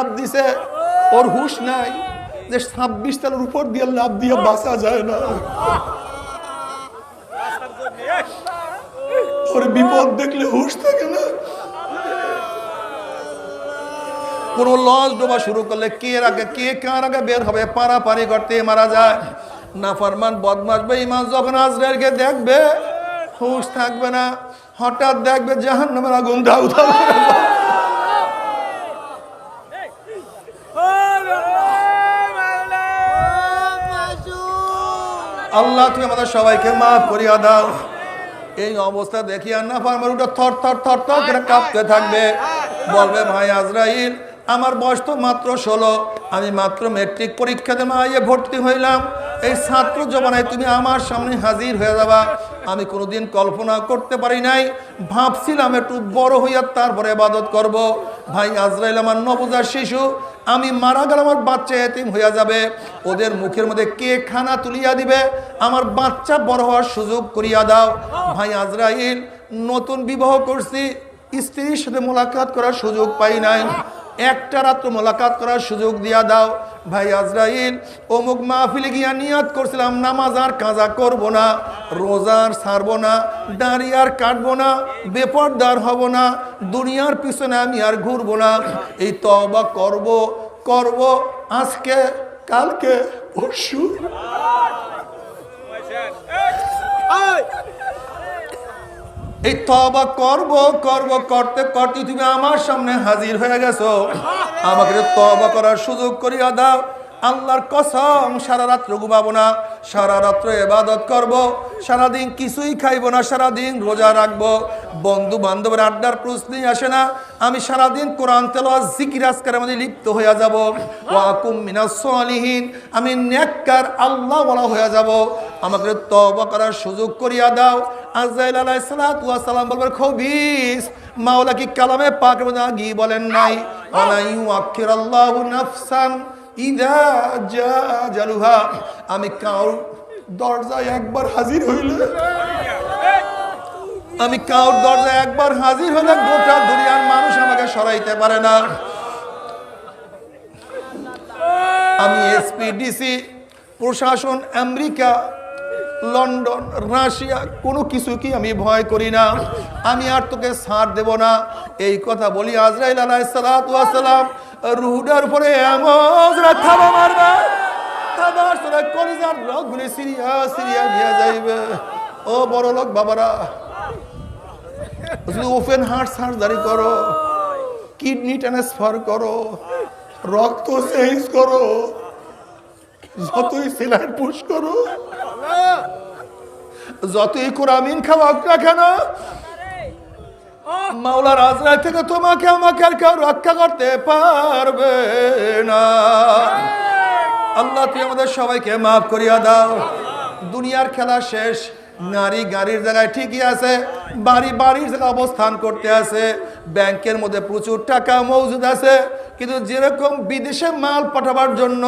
লাভ দিছে। ওর হুশ নাই যে ছাব্বিশ তালের উপর দিয়ে লাভ দিয়ে বাঁচা যায় না। ওর বিপদ দেখলে হুশ থাকে না। কোন লঞ্চ ডোবা শুরু করলে কে আগে, কে কার আগে বের হবে? পারাপারি করতে মারা যায়। না ফরমান বদমাস বা ইমান যখন দেখবে, হুশ থাকবে না। হঠাৎ দেখবে জাহান নামের আগুন ধাউ ধাউ করে জ্বলছে। আল্লাহ, তুমি আমাদের সবাইকে মাফ করিয়া দাও। এই অবস্থা দেখি আর না ফার্মার উঠে থর থর থর থর করে কাঁপতে থাকবে। বলবে, ভাই আজরাইল, আমার বয়স তো মাত্র ষোলো। আমি মাত্র মেট্রিক পরীক্ষাতে মাইয়ে ভর্তি হইলাম। এই ছাত্র জমানায় তুমি আমার সামনে হাজির হয়ে যাবা। আমি কোনোদিন কল্পনা করতে পারি নাই। ভাবছিলাম একটু বড় হইয়া তারপরে আবাদত করব। ভাই আজরাইল আমার নবজার শিশু, আমি মারা গেলে আমার বাচ্চা এতিম হইয়া যাবে। ওদের মুখের মধ্যে কে খানা তুলিয়া দিবে? আমার বাচ্চা বড় হওয়ার সুযোগ করিয়া দাও। ভাই আজরাইল, নতুন বিবাহ করছি। স্ত্রীর সাথে মোলাকাত করার সুযোগ পাই নাই। একটা রাত্র মোলাকাত করার সুযোগ দিয়া দাও। ভাই আজরাইল অমুক মাহফিলে গিয়া নিয়াত করছিলাম নামাজ আর কাজা করব না রোজার ছাড়বো না দাঁড়ি আর কাটবো না বেপরদার হব না দুনিয়ার পিছনে আমি আর ঘুরবো না। এই তবা করব করব আজকে কালকে পরশু। এই তবা করব করব, করতে করতে তুমি আমার সামনে হাজির হয়ে গেছো। আমাকে তবা করার সুযোগ করিয়া দাও। আল্লাহর কসম, সারা রাত্র ঘুমাবো না, সারা রাত্র এবাদত করব, সারাদিন কিছুই খাইব না, সারাদিন রোজা রাখব। বন্ধু বান্ধবের আড্ডার প্রশ্নই আসে না। আমি সারাদিন কোরআন তেলোয়া জিকির আজকার মধ্যে লিপ্ত হয়ে যাব। ওয়াকুম আমি নেককার আল্লাহ বলা হয়ে যাব। আমাকে তবা করার সুযোগ করিয়া দাও। আজাইল আলাইহিস সালাতু ওয়াস সালাম বলবার খবিস, মাওলা কি কালামে পাকের মধ্যে আগি বলেন নাই? ওয়ালা ইউআখিরাল্লাহু নাফসান ইদা জা জালুহা আমি কাউ দরজায় একবার হাজির হইলে, আমি কাউর দরজায় একবার হাজির হলে গোটা দুনিয়ার মানুষ আমাকে সরাইতে পারে না। আমি এসপিডিসি, প্রশাসন, আমেরিকা লন্ডন, রাশিয়া, কোনো কিছু কি আমি ভয় করি না। আমি আর তোকে ছাড় দেব না। এই কথা বলি আজরাইল আলাইসালাম রুহুডার যাইবে। ও বাবারা ওপেন করো, কিডনি ট্রান্সফার করো, রক্ত চেঞ্জ করো, যতই সেলাইন পুশ করো যতই কোরআমিন খাওয়া না কেন মাওলার রাজরাই থেকে তোমাকে আমাকে আর কেউ রক্ষা করতে পারবে না। আল্লাহ তুই আমাদের সবাইকে মাফ করিয়া দাও। দুনিয়ার খেলা শেষ। নারী গাড়ির জায়গায় ঠিকই আছে বাড়ি বাড়ির জায়গায় অবস্থান করতে আছে ব্যাংকের মধ্যে প্রচুর টাকা মজুদ আছে কিন্তু যেরকম বিদেশে মাল পাঠাবার জন্য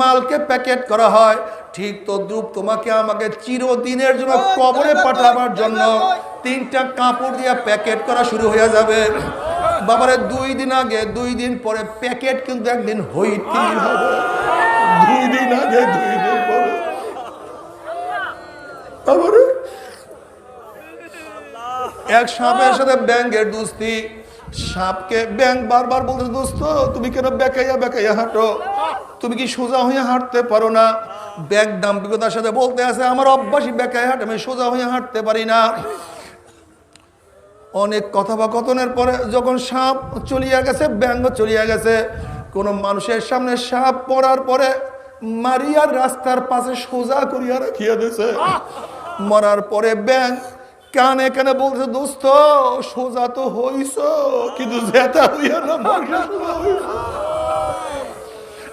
মালকে প্যাকেট করা হয় ঠিক তদ্রুপ তোমাকে আমাকে চিরদিনের জন্য কবরে পাঠাবার জন্য তিনটা কাপড় দিয়ে প্যাকেট করা শুরু হয়ে যাবে। বাবারে দুই দিন আগে দুই দিন পরে প্যাকেট কিন্তু একদিন হইতেই হবে। দুই দিন আগে দুই দিন তারপরে? এক সাপের সাথে ব্যাংকের দুস্তি, সাপকে ব্যাংক বারবার বলতে দোস্ত, তুমি কেন বেকাইয়া বেকাইয়া হাঁটো? তুমি কি সোজা হয়ে হাঁটতে পারো না? ব্যাগ দাম্পিকতার সাথে বলতে আছে, আমার অভ্যাসই বেকায় হাঁটে, আমি সোজা হয়ে হাঁটতে পারি না। অনেক কথোপকথনের পরে যখন সাপ চলিয়া গেছে ব্যাঙ্গ চলিয়া গেছে, কোনো মানুষের সামনে সাপ পড়ার পরে মারিয়ার রাস্তার পাশে সোজা করিয়া রাখিয়া দিয়েছে মরার পরে ব্যাং কানে কানে বলছে, দোস্ত, সোজা তো হইছ, কিন্তু হইয়া না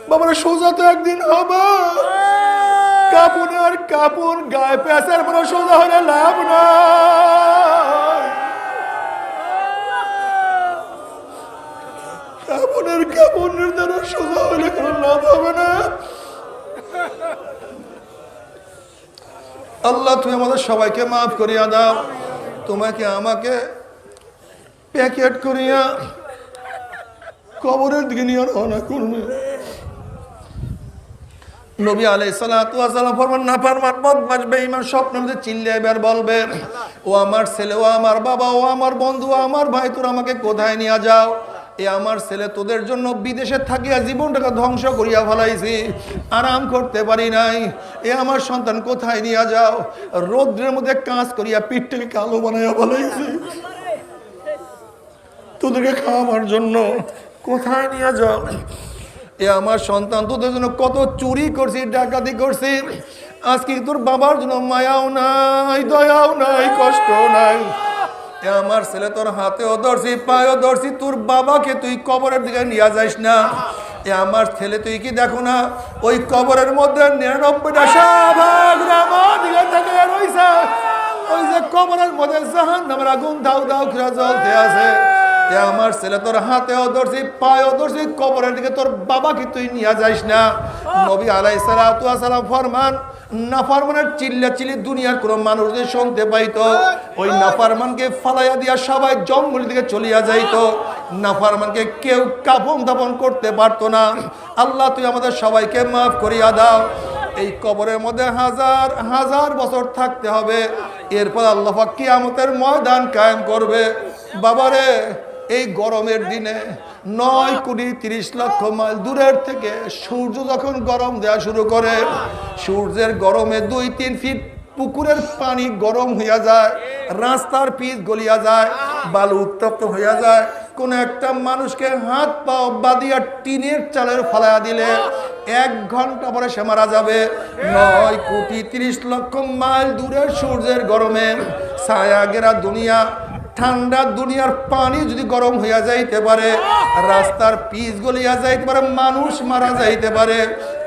বাবার, সোজা তো একদিন হবে। কাপুন আর কাপুন গায়ে পেঁচার পরে সোজা হলে লাভ না কাপড়ের কাপড়ের দ্বারা সোজা হলে কোনো লাভ হবে না। আল্লাহ, তুমি আমাদের সবাইকে মাফ করিয়া দাও। তোমাকে আমাকে প্যাকেট করিয়া কবরের দিকে নিয়ে রওনা করবে নবী আলাই সালাম ফরমান, না ফারমান বদমাস বেঈমান স্বপ্নের মধ্যে চিল্লে এবার বলবে, ও আমার ছেলে, ও আমার বাবা, ও আমার বন্ধু আমার ভাই, তোর আমাকে কোথায় নিয়ে যাও? এ আমার ছেলে তোদের জন্য বিদেশে থাকিয়া জীবনটাকে ধ্বংস করিয়া ফেলাইছি। আরাম করতে পারি নাই। এ আমার সন্তান কোথায় নিয়ে যাও? রৌদ্রের মধ্যে কাজ করিয়া পিঠটাকে কালো বানাইয়া ফেলাইছি। তোদেরকে খাওয়াবার জন্য কোথায় নিয়ে যাও? এ আমার সন্তান তোদের জন্য কত চুরি করছি, ডাকাতি করছি। আজকে তোর বাবার জন্য মায়াও নাই, দয়াও নাই কষ্ট নাই। এ আমার ছেলে তোর হাতেও ধরছি, পায়েও ধরছি, তোর বাবাকে তুই কবরের দিকে নিয়ে যাইস না। এ আমার ছেলে তুই কি দেখো না, ওই কবরের মধ্যে নিরানব্বইটা রামা দিকে থেকে রইছে ওই যে কবরের মধ্যে জাহান নামের আগুন দাউ দাউ করে জ্বলতে আছে। আমার ছেলে তোর হাতেও ধরছি, পায়েও ধরছি, কবরের দিকে তোর বাবাকে তুই নিয়ে যাইস না। নবী আলাই সালাম ফরমান নাফারমানের চিল্লা চিল্লি দুনিয়ার কোনো মানুষ যদি শুনতে পাইতো, ওই নাফারমানকে ফালাইয়া দিয়া সবাই জঙ্গল দিকে চলিয়া যাইতো। নাফারমানকে কেউ কাপন দাপন করতে পারতো না। আল্লাহ, তুই আমাদের সবাইকে মাফ করিয়া দাও। এই কবরের মধ্যে হাজার হাজার বছর থাকতে হবে। এরপর আল্লাহ কিয়ামতের ময়দান কায়েম করবে। বাবারে এই গরমের দিনে নয় কোটি তিরিশ লক্ষ মাইল দূরের থেকে সূর্য যখন গরম দেওয়া শুরু করে, সূর্যের গরমে দুই, তিন ফিট পুকুরের পানি গরম হইয়া যায়, রাস্তার পিচ গলিয়া যায়, বালু উত্তপ্ত হইয়া যায়। কোন একটা মানুষকে হাত পাও বাদিয়া টিনের চালের ফালাইয়া দিলে এক ঘণ্টা পরে সে মারা যাবে। নয় কোটি তিরিশ লক্ষ মাইল দূরের সূর্যের গরমে ছায়া গেরা দুনিয়া ঠান্ডা দুনিয়ার পানি যদি গরম হইয়া যাইতে পারে, রাস্তার পিচ গলিয়া যাইতে পারে, মানুষ মারা যাইতে পারে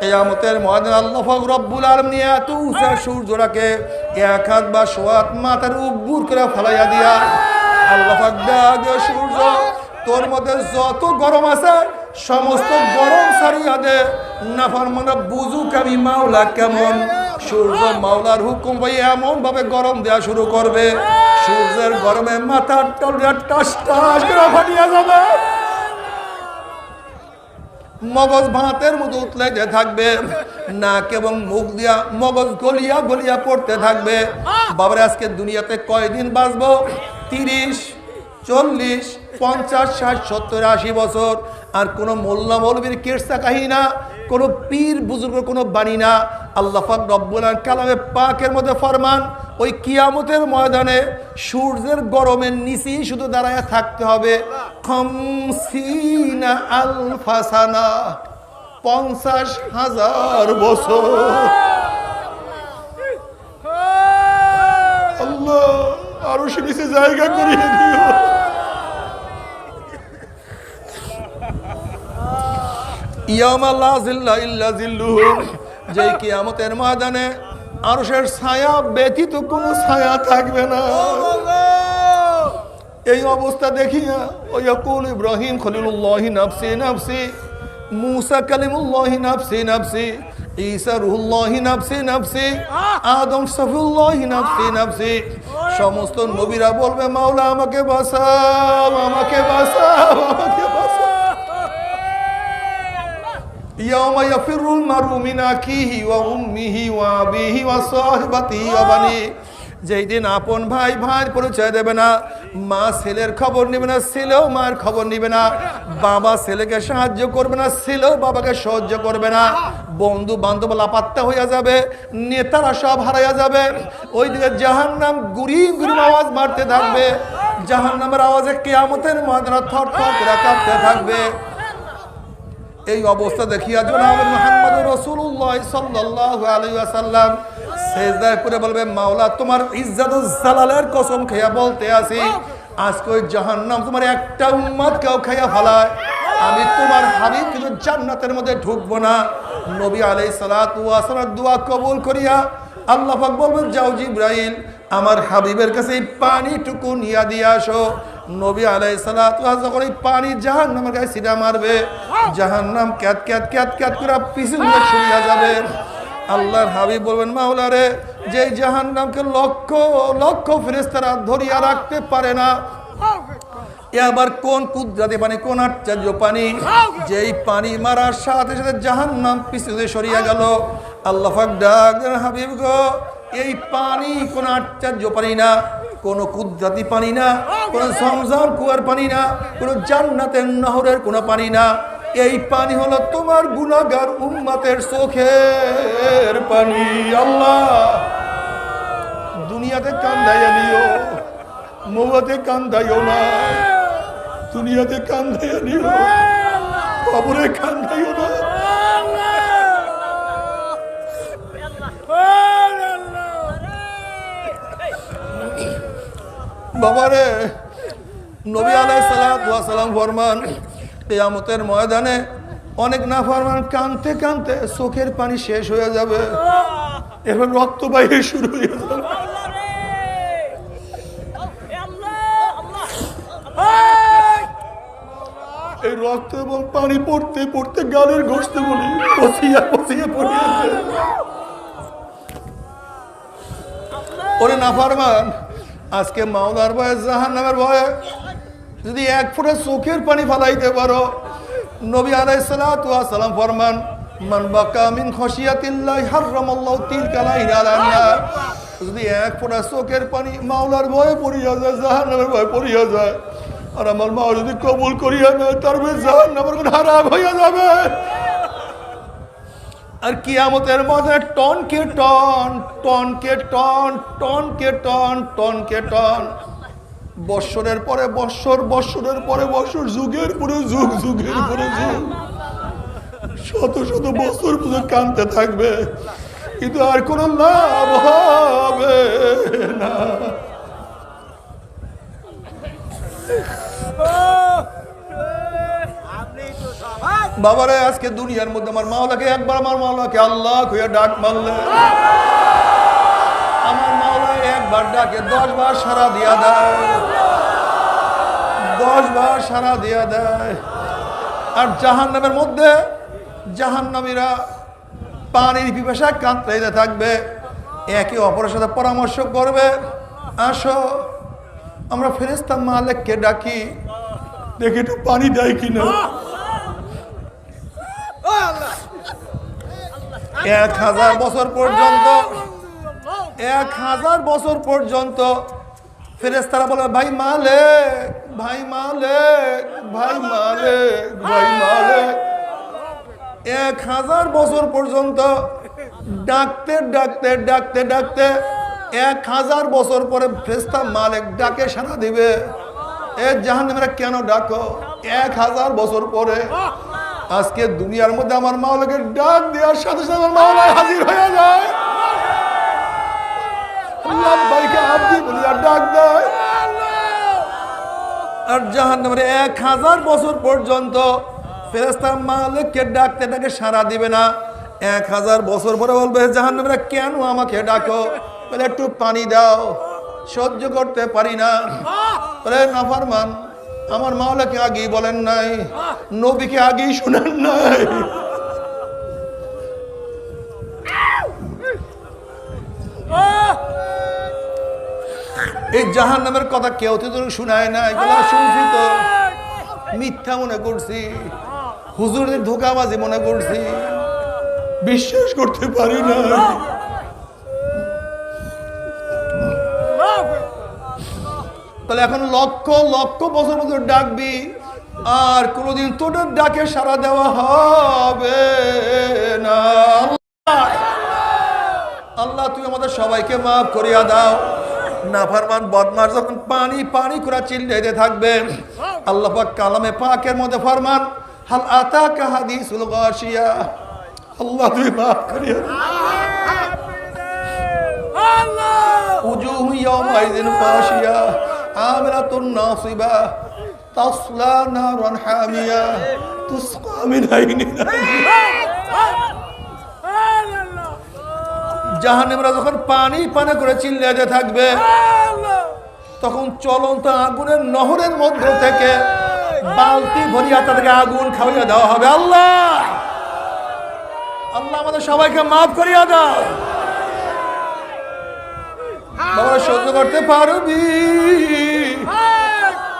এই আমতের মহাদিন আল্লাহ রব্বুল আলম এত উঁচা সূর্যটাকে এক হাত বা সোয়াত মাথার উব্বুর করে ফেলাইয়া দিয়া, আল্লাহ সূর্য, তোর মধ্যে যত গরম আছে, সমস্ত গরম সারিয়া দে নাফার মনে বুঝুক আমি মাওলা কেমন। সূর্য মাওলার হুকুম ভাই এমন ভাবে গরম দেওয়া শুরু করবে। সূর্যের গরমে মাথার ফাটিয়া যাবে। মগজ ভাতের মতো উতলাইতে থাকবে। নাক এবং মুখ দিয়া মগজ গলিয়া গলিয়া পড়তে থাকবে। বাবার, আজকে দুনিয়াতে কয়দিন বাঁচবো? তিরিশ, চল্লিশ, পঞ্চাশ, ষাট, সত্তর, আশি বছর। আর কোনো মোল্লা মৌলবীর কেরসা কাহিনা কোনো পীর বুজুর্গ কোনো বাণী না। আল্লাহ পাক রব্বুল কালামে পাকের মধ্যে ফরমান, ওই কিয়ামতের ময়দানে সূর্যের গরমের নিচেই শুধু দাঁড়ায় থাকতে হবে। আলফাসানা পঞ্চাশ হাজার বছর। আরও সে নিচে জায়গা করিয়ে দিও। ইয়ামা লা জিল্লা ইল্লা জিল্লুহু যেই কিয়ামতের ময়দানে আরশের ছায়া ব্যতীত কোনো ছায়া থাকবে না। এই অবস্থা দেখিয়া ওই ইয়াকুল ইব্রাহিম খলিলুল্লাহ নাফসি নাফসি মুসা কালিমুল্লাহ নাফসি নাফসি ঈসা রুহুল্লাহ নাফসি নাফসি আদম সফুল্লাহ নাফসি নাফসি। সমস্ত নবীরা বলবে মাওলা আমাকে বাঁচাও আমাকে বাঁচাও আমাকে বাঁচাও। ইয়াউমা ইয়াফিরুল মারু মিন আকিহি ওয়া উম্মিহি ওয়া আবিহি ওয়া সাহবাতিহি ওয়া বানি যেইদিন আপন ভাই ভাই পরিচয় দেবে না মা ছেলের খবর নেবে না ছেলেও মায়ের খবর নেবে না বাবা ছেলেকে সাহায্য করবে না ছেলেও বাবাকে সহ্য করবে না। বন্ধু বান্ধব লাপাত্তা হইয়া যাবে নেতারা সব হারাইয়া যাবে। ওইদিকে জাহান নাম গুড়ি গুড়িম আওয়াজ মারতে থাকবে। জাহান নামের আওয়াজে কেয়ামতের মাদরা থর থর কাঁপতে থাকবে। এই অবস্থা দেখিয়া জনাব মোহাম্মদ রসুল্লাহ ওয়াসাল্লাম সেজদায় পড়ে বলবে, মাওলা, তোমার ইজ্জত জালালের কসম খেয়া বলতে আসি, আজকে ওই জাহান্নাম তোমার একটা উম্মত কেউ খাইয়া ফেলায়। আমি তোমার হাবিব কিন্তু জান্নাতের মধ্যে ঢুকবো না। নবী আলাই সালাতু ওয়াসালাম দোয়া কবুল করিয়া আল্লাহ বলবেন, যাও জিব্রাইল, আমার হাবিবের কাছে এই পানিটুকু নিয়া দিয়ে আসো। নবী আলাই সালাতু যখন এই পানি জাহান নামের গায়ে সিটা মারবে জাহান নাম ক্যাত ক্যাত ক্যাত ক্যাত করে পিছনে সরিয়া যাবে। আল্লাহর হাবিব বলবেন, মাওলা রে যে জাহান নামকে লক্ষ লক্ষ ফেরেস্তারা ধরিয়া রাখতে পারে না, এ আবার কোন কুদরাতি পানি, কোন আশ্চর্য পানি? যেই পানি মারার সাথে সাথে জাহান নাম পিছনে সরিয়ে গেল। আল্লাহ পাক ডাক হাবিব গো, এই পানি কোন আশ্চর্য পানি না কোন কুদরাতি পানি না, কোন সংসার কুয়ার পানি না, কোন জান্নাতের নহরের কোন পানি না। এই পানি হলো তোমার গুণাগার উম্মাতের চোখের পানি, আল্লাহ। দুনিয়াতে কান্দাইয়া নিও মৌয়াতে কান্দাইও না। দুনিয়াতে কান্দাইয়া নিও, কবরে কান্দাইও না। বাবারে, নবী আলাই সালাম ফরমান, কেয়ামতের ময়দানে অনেক না ফরমান কানতে কানতে চোখের পানি শেষ হয়ে যাবে। এবার রক্ত বাইরে শুরু হয়ে যাবে। এই রক্ত এবং পানি পড়তে পড়তে গালের ঘষতে বলি পচিয়া পচিয়া পড়িয়েছে। ওরে নাফারমান আজকে মাওলার ভয়ে জাহান নামের ভয়ে যদি এক ফুটে চোখের পানি ফালাইতে পারো, নবী আলাই সালাম ফরমান, মান বাকা মিন খসিয়াতিল্লাহ হারামাল্লাহু তিলকা লাইন আলান্না যদি এক ফোঁটা চোখের পানি মাওলার ভয়ে পড়িয়া যায় জাহান নামের ভয়ে পড়িয়া যায়, আর আমার মা যদি কবুল করিয়া নেয়, তার জাহান নামের কোন হারাম হইয়া যাবে। আর কিয়ামতের মধ্যে টন কে টন টন কে টন টন কে টন টন কে টন। বৎসরের পরে বৎসর, বৎসরের পরে বৎসর, যুগের পরে যুগ, যুগের পরে যুগ। শত শত বছর পর্যন্ত কানতে থাকবে, কিন্তু আর কোনো লাভ হবে না। বাবারে, আজকে দুনিয়ার মধ্যে আমার মাওলাকে একবার আমার মাওলাকে আল্লাহ কইয়া ডাক মারলে। আমার মাওলা একবার ডাকে, দশ বার সারা দিয়া দেয়। দশ বার সারা দিয়া দেয়। আর জাহান নামের মধ্যে জাহান নামীরা পানির পিপাসা কাঁদতে থাকবে, একে অপরের সাথে পরামর্শ করবে। আসো, আমরা ফেরেস্তা মালিককে ডাকি, দেখি একটু পানি দেয় কিনা। এক হাজার বছর পর্যন্ত, এক হাজার বছর পর্যন্ত ফেরেস্তারা বলে, ভাই মালে ভাই মালে ভাই মালে ভাই মালে এক হাজার বছর পর্যন্ত ডাকতে ডাকতে ডাকতে ডাকতে এক হাজার বছর পরে ফেরেস্তা মালিক ডাকে সারা দিবে। এ জাহান্নামীরা কেন ডাকো? এক হাজার বছর পরে আজকে দুনিয়ার মধ্যে আমার মাওলাকে ডাক দেওয়ার সাথে সাথে আমার মাওলা হাজির হয়ে যায়। ডাক দেয়। আর এক হাজার বছর পর্যন্ত ডাকতে ডাকে দিবে না। এক হাজার বছর পরে বলবে কেন আমাকে ডাকো? বলে, একটু পানি দাও, সহ্য করতে পারি না। আমার মাওলাকে আগেই বলেন নাই, নবীকে আগেই শোনেন নাই। এই জাহান নামের কথা কেউ তো শোনায় না এগুলো শুনছি তো। মিথ্যা মনে করছি, হুজুরের ধোকাবাজি মনে করছি, বিশ্বাস করতে পারি না তাহলে এখন লক্ষ লক্ষ বছর বছর ডাকবি আর কোনোদিন তোদের ডাকে সারা দেওয়া হবে না। আল্লাহ! তুই আমাদের সবাইকে মাফ করিয়া দাও। নাফারমান বদমার যখন পানি পানি করে চিল্লাইতে থাকবে আল্লাহ পাক কালামে পাকের মধ্যে ফরমান হাল আতা কাহাদিসুল গাশিয়া? আল্লাহ তুই মাফ করিয়া আল্লাহ! উজুহু ইয়াউমাইদিন গাশিয়া عاملة ناصبة تصلى نارا حامية تسقى من عين জাহান্নামীরা যখন পানি পানে করে চিল্লাতে থাকবে তখন চলন্ত আগুনের নহরের মধ্য থেকে বালতি ভরিয়া তাদেরকে আগুন খাওয়াইয়া দেওয়া হবে আল্লাহ আল্লাহ আমাদের সবাইকে মাফ করিয়া দাও বাবা সহ্য করতে পারবি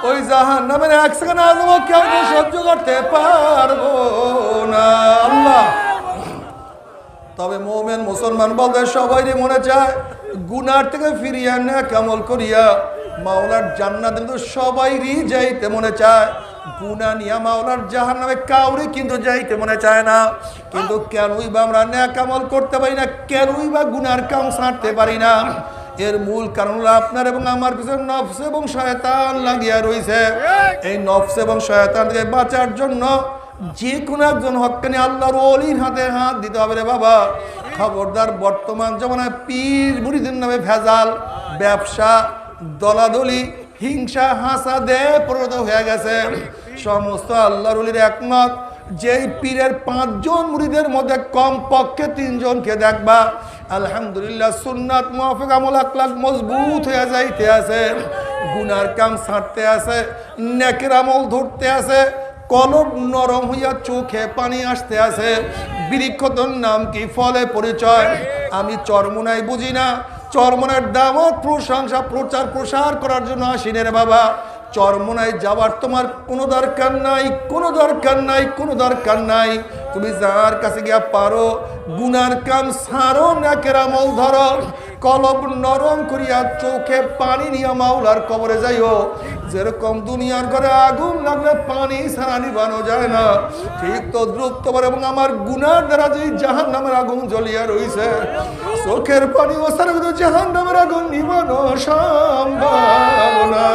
ওই জাহান নামের এক সেকেন্ড আজম কেউ সহ্য করতে পারব না। আল্লাহ! তবে মোমেন মুসলমান বলতে সবাই মনে চায় গুনার থেকে ফিরিয়া না কামল করিয়া। মাওলার জান্নাত কিন্তু সবাইরই যাইতে মনে চায়। গুনা নিয়া মাওলার জাহান নামে কাউরি কিন্তু যাইতে মনে চায় না। কিন্তু কেনই বা আমরা ন্যাক আমল করতে পারি না কেনই বা গুনার কাম ছাড়তে পারি না। এর মূল কারণ হলো আপনার এবং আমার পিছনে নফস এবং শয়তান লাগিয়া রয়েছে এই নফস এবং শয়তান থেকে বাঁচার জন্য যে কোনো একজন হকানি আল্লাহর অলির হাতে হাত দিতে হবে রে বাবা। খবরদার বর্তমান জমানায় পীর মুড়িদের নামে ভেজাল ব্যবসা দলাদলি হিংসা হাসা দে পরিণত হয়ে গেছে। সমস্ত আল্লাহর অলির একমত যেই পীরের পাঁচজন মুড়িদের মধ্যে কম পক্ষে তিনজনকে দেখবা। আলহামদুলিল্লাহ, সুন্নাত মুআফিক আমল আকলাক মজবুত হয়ে যাইতে আছে। গুনার কাম ছাড়তে আছে, নেকের আমল ধরতে আছে, কলব নরম হইয়া চোখে পানি আসতে আছে। বৃক্ষতর নাম কি? ফলে পরিচয়। আমি চরমুনাই বুঝি না। চরমনের দামত প্রশংসা, প্রচার প্রসার করার জন্য আসিনে রে বাবা। চরমনায় যাওয়ার তোমার কোনো দরকার নাই, কোনো দরকার নাই, কোনো দরকার নাই। তুমি যার কাছে গিয়া পারো গুনার কাম সারো না কেরামল ধরো কলব নরম করিয়া চোখে পানি নিয়ে মাওলার কবরে যাইও। যেরকম দুনিয়ার ঘরে আগুন লাগলে পানি ছাড়া নিবানো যায় না। ঠিক তো দ্রুত এবং আমার গুনার দ্বারা যে জাহান নামের আগুন জ্বলিয়া রইছে, চোখের পানি ও সারা জাহান নামের আগুন নিবানো সম্ভব না।